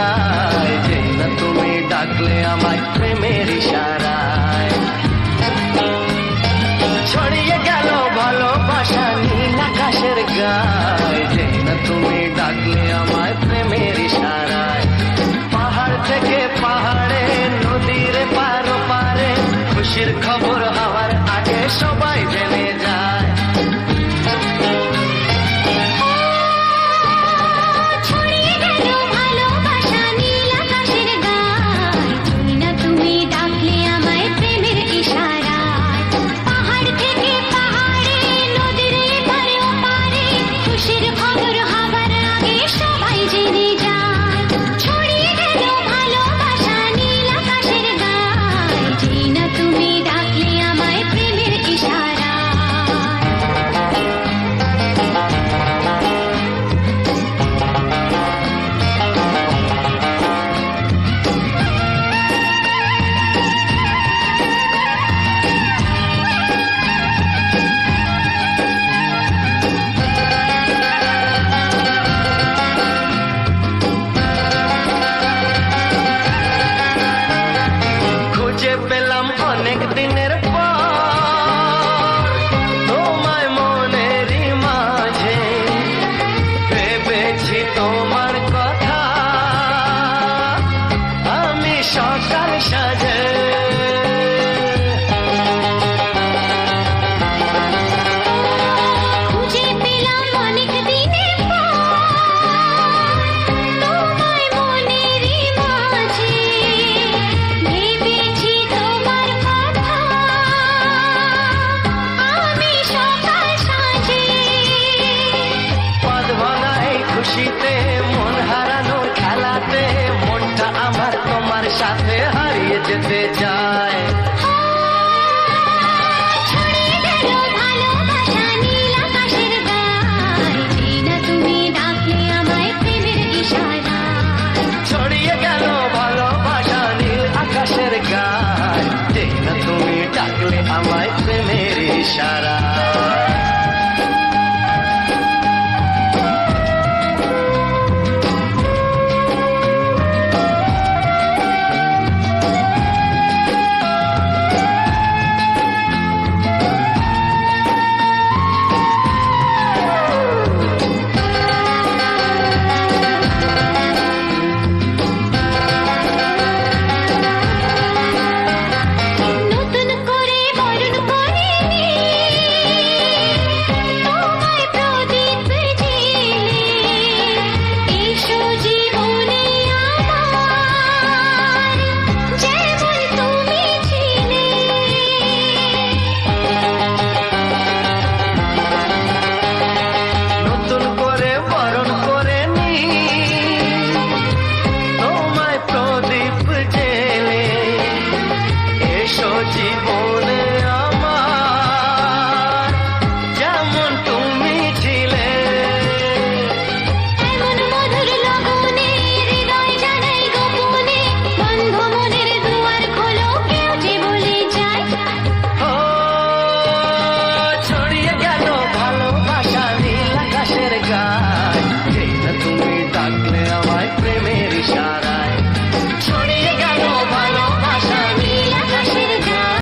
yeah. যেতে চায় ছড়িয়ে গেল ভালোবাসা নীল আকাশের গায় যেই না তুমি ডাকলে আমায় প্রেমের ইশারায়